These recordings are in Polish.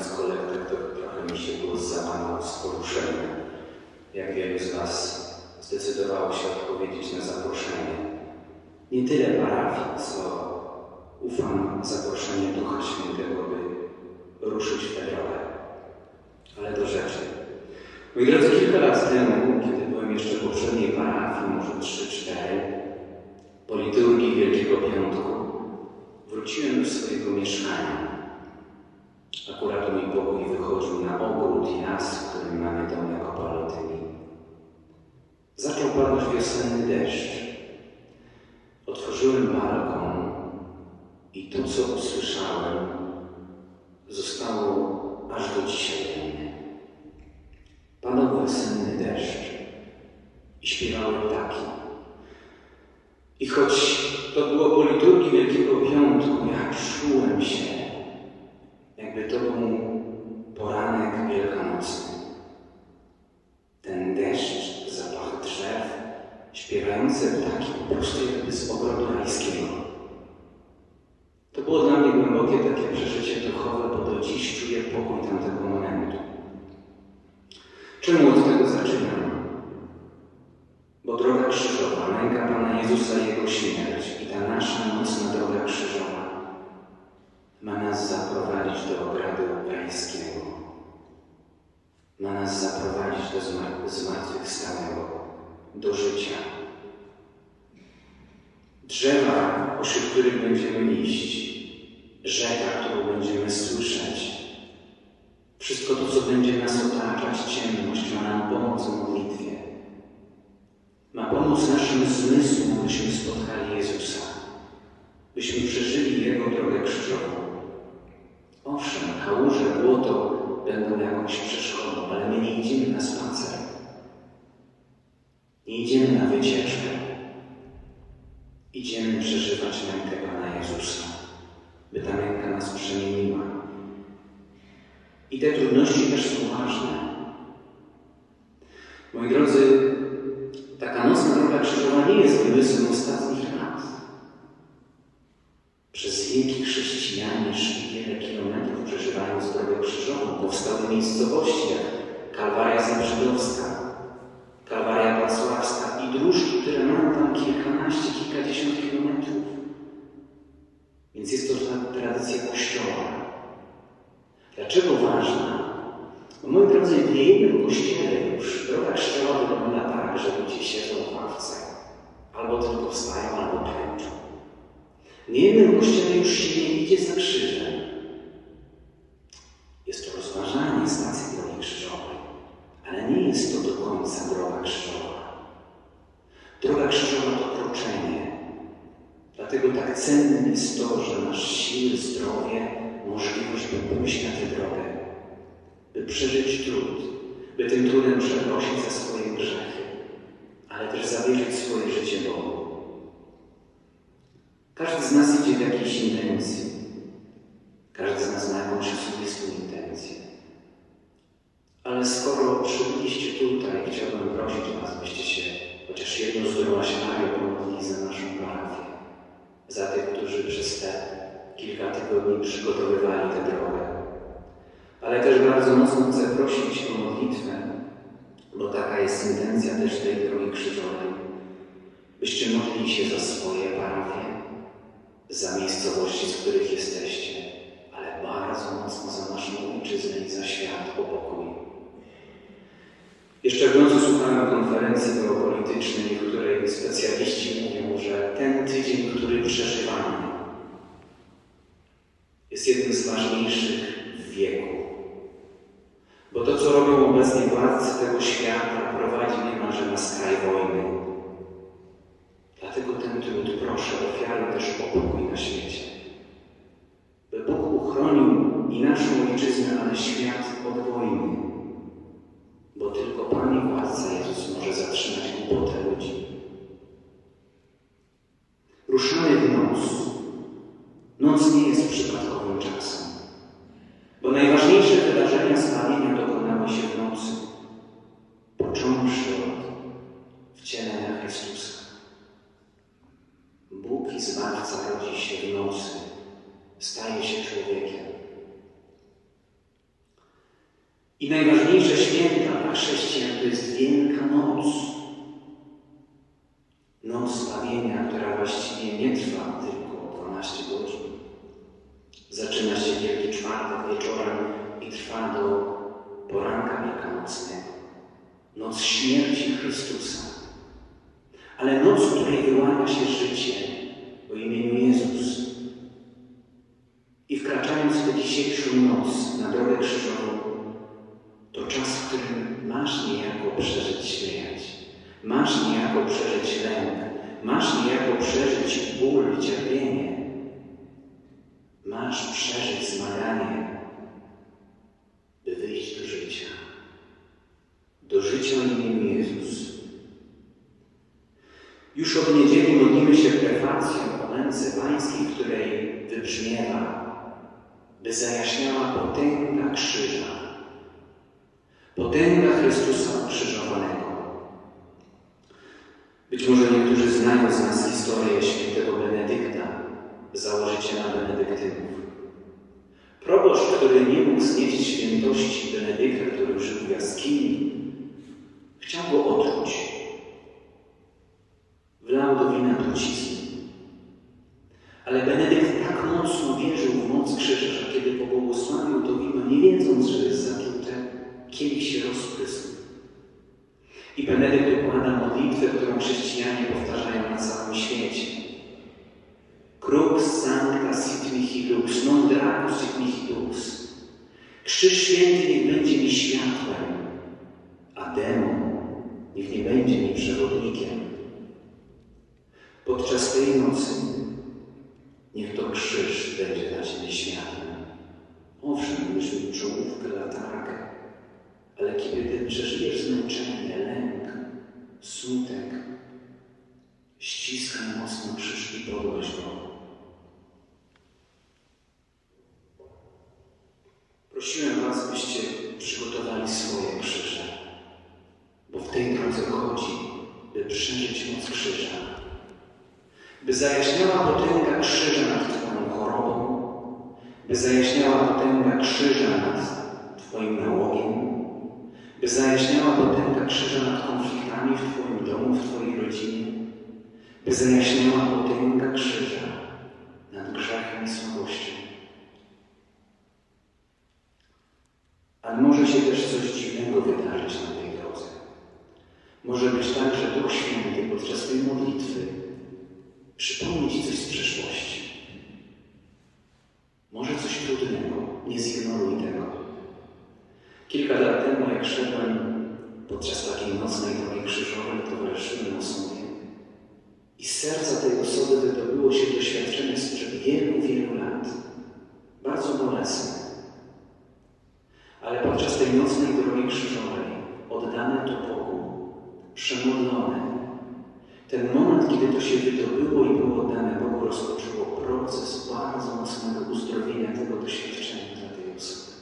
oddając kolektę, to trochę mi się głos załamał z poruszenia. Jak wielu z Was zdecydowało się odpowiedzieć na zaproszenie. Nie tyle parafii, co ufam zaproszenie Ducha Świętego, by ruszyć w tę drogę. Ale do rzeczy. Moi drodzy, kilka lat temu, kiedy byłem jeszcze w poprzedniej parafii, może 3-4, po liturgii Wielkiego Piątku, wróciłem do swojego mieszkania. Akurat na ogród i las, w którym mamy dom jako palotyni. Zaczął padać wiosenny deszcz. Otworzyłem balkon i to, co usłyszałem, zostało aż do dzisiaj we mnie. Padał wiosenny deszcz i śpiewały ptaki. I choć to było po liturgii Wielkiego Piątku, ja czułem się, jakby to był poranek wielkanocny. Ten deszcz, zapach drzew, śpiewające ptaki po prostu jakby z ogrodu rajskiego. To było dla mnie głębokie takie przeżycie duchowe, bo do dziś czuję pokój tamtego momentu. Czemu od tego zaczynam? Bo droga krzyżowa, męka Pana Jezusa i Jego śmierć i ta nasza mocna droga krzyżowa ma nas zaprowadzić do ogrodu rajskiego. Ma nas zaprowadzić do zmar- zmartwychwstałego, do życia. Drzewa, pośród których będziemy iść, rzeka, którą będziemy słyszeć, wszystko to, co będzie nas otaczać, ciemność, ma nam pomóc w modlitwie. Ma pomóc naszym zmysłom, byśmy spotkali Jezusa, byśmy przeżyli Jego drogę krzyżową. Owszem, kałuże, błoto będą jakąś przeszkodą, ale my nie idziemy na spacer. Nie idziemy na wycieczkę. Idziemy przeżywać mękę Pana Jezusa, by ta męka nas przemieniła. I te trudności też są ważne. Moi drodzy, taka nocna droga krzyżowa nie jest wymysłem ostatnich lat. Przez wieki chrześcijanie szli wiele kilometrów przeżywając drogę krzyżową. Powstały miejscowości jak Kalwaria Zabrzydowska, Kalwaria Wacławska i dróżki, które mają tam kilkanaście, kilkadziesiąt kilometrów. Więc jest to tra- tradycja Kościoła. Dlaczego ważna? Bo moi drodzy, w niejednym kościele już droga krzyżowa wygląda tak, że ludzie siedzą w ławce. Albo tylko wstają, albo klęczą. W niejednym kościele już się nie idzie za krzyżem. Jest to rozważanie stacji drogi krzyżowej, ale nie jest to do końca droga krzyżowa. Droga krzyżowa to kroczenie. Dlatego tak cennym jest to, że masz siły, zdrowie, możliwość, by pójść na tę drogę, by przeżyć trud, by tym trudem przeprosić za swoje grzechy, ale też zawierzyć swoje życie Bogu. Każdy z nas idzie w jakiejś intencji. Każdy z nas ma jakąś osobistą intencję. Ale skoro przybyliście tutaj, chciałbym prosić Was, byście się chociaż jedną zdrowaśniario pomodlili za naszą parafię. Za tych, którzy przez te kilka tygodni przygotowywali tę drogę. Ale też bardzo mocno chcę prosić o modlitwę, bo taka jest intencja też tej drogi krzyżowej. Byście modlili się za swoje parafie, za miejscowości, z których jesteście, ale bardzo mocno za naszą ojczyznę i za świat o pokój. Jeszcze w słuchałem konferencji geopolitycznej, w której specjaliści mówią, że ten tydzień, który przeżywamy, jest jednym z ważniejszych w wieku. Bo to, co robią obecnie władcy tego świata, prowadzi niemalże na skraj wojny. Dlatego ten trud proszę ofiary też o pokój na świecie. By Bóg uchronił i naszą ojczyznę, ale świat od wojny. Bo tylko Pan i Władca Jezus może zatrzymać głupotę ludzi. Ruszamy w noc. Noc nie jest przypadkowym czasem. Bo najważniejsze wydarzenia zbawienia dokonały się w nocy. Począwszy od wcielenia Chrystusa. Bóg i Zbawca rodzi się w nocy, staje się człowiekiem. I najważniejsze święta dla chrześcijan to jest Wielka Noc. Noc zbawienia, która właściwie nie trwa tylko 12 godzin. Zaczyna się Wielki Czwartek wieczorem i trwa do poranka wielkanocnego. Noc śmierci Chrystusa. Ale noc, w której wyłania się życie o imieniu Jezus. I wkraczając w dzisiejszą noc na drogę krzyżową, to czas, w którym masz niejako przeżyć śmierć, masz niejako przeżyć lęk, masz niejako przeżyć ból cierpienie, masz przeżyć zmaganie, by wyjść do życia. Do życia o imieniu Jezus. Już od niedzieli modlimy się prefacją o męce pańskiej, w której wybrzmiewa, by zajaśniała potęga krzyża, potęga Chrystusa ukrzyżowanego. Być może niektórzy znają z nas historię świętego Benedykta, założyciela benedyktynów. Proboszcz, który nie mógł znieść świętości Benedykta, który żył w jaskini, chciał go otruć. Wlał do wina trucizny. Ale Benedykt tak mocno wierzył w moc krzyża, że kiedy pobłogosławił to wino, nie wiedząc, że jest zatrute, kielich się rozprysł. I Benedykt układa modlitwę, którą chrześcijanie powtarzają na całym świecie. Crux sancta sit mihi lux, non dracus sit mihi lux. Krzyż święty niech będzie mi światłem, a demon niech nie będzie mi przewodnikiem. Podczas tej nocy niech to krzyż będzie dla Ciebie światłem. Owszem, będziesz mieć czołówkę, latarkę, ale kiedy Ty przeżyjesz zmęczenie, lęk, smutek, ściskaj mocno krzyż i podnoś go. Prosiłem Was, byście przygotowali swoje krzyże, bo w tej drodze chodzi, by przeżyć moc krzyża, by zajaśniała potęga krzyża nad Twoją chorobą, by zajaśniała potęga krzyża nad Twoim nałogiem, by zajaśniała potęga krzyża nad konfliktami w Twoim domu, w Twojej rodzinie, by zajaśniała potęga krzyża nad grzechem i słabością. Ale może się też coś dziwnego wydarzyć na tej drodze. Może być tak, że Duch Święty podczas tej modlitwy przypomni coś z przeszłości. Może coś trudnego, nie zignoruj tego. Kilka lat temu, jak szedłem podczas takiej nocnej drogi krzyżowej, towarzyszyłem osobie i z serca tej osoby wydobyło się doświadczenie sprzed wielu, wielu lat. Bardzo bolesne. Podczas tej nocnej drogi krzyżowej, oddane to Bogu, przemodlone, ten moment, kiedy to się wydobyło i było oddane Bogu, rozpoczęło proces bardzo mocnego uzdrowienia tego doświadczenia dla tej osoby.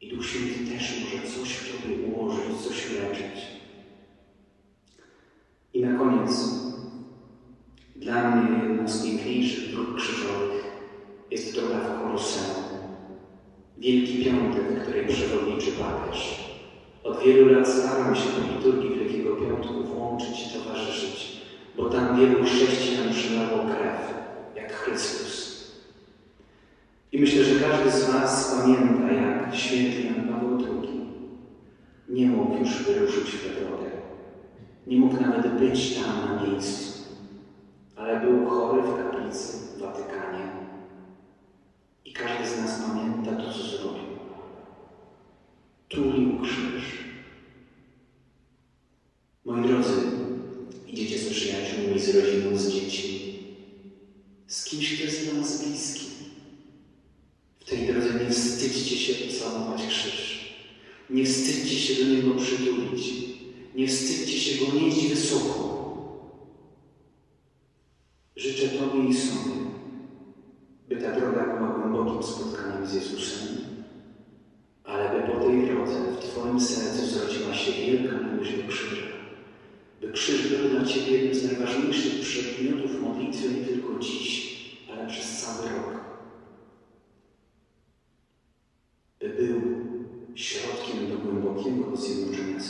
I Duch Święty też może coś w Tobie ułożyć, coś uleczyć. I na koniec, dla mnie jedną z piękniejszych dróg krzyżowych jest droga w Koloseum. Wielki Piątek, której przewodniczy papież. Od wielu lat staram się do liturgii Wielkiego Piątku włączyć i towarzyszyć, bo tam wielu chrześcijan przylało krew, jak Chrystus. I myślę, że każdy z Was pamięta, jak święty Jan Paweł II nie mógł już wyruszyć w tę drogę. Nie mógł nawet być tam na miejscu, ale był chory w kaplicy w Watykanie. I każdy z nas pamięta to, co zrobił. Tulił krzyż. Moi drodzy, idziecie z przyjaciółmi, z rodziną, z dziećmi, z kimś, kto jest dla nas bliski. W tej drodze nie wstydźcie się pocałować krzyż. Nie wstydźcie się do niego przytulić. Nie wstydźcie się go nieść wysoko. Życzę Tobie i sobie, by ta droga głębokim spotkaniem z Jezusem, ale by po tej drodze w Twoim sercu zrodziła się wielka miłość do krzyża. By krzyż był dla Ciebie jednym z najważniejszych przedmiotów modlitwy nie tylko dziś, ale przez cały rok. By był środkiem do głębokiego zjednoczenia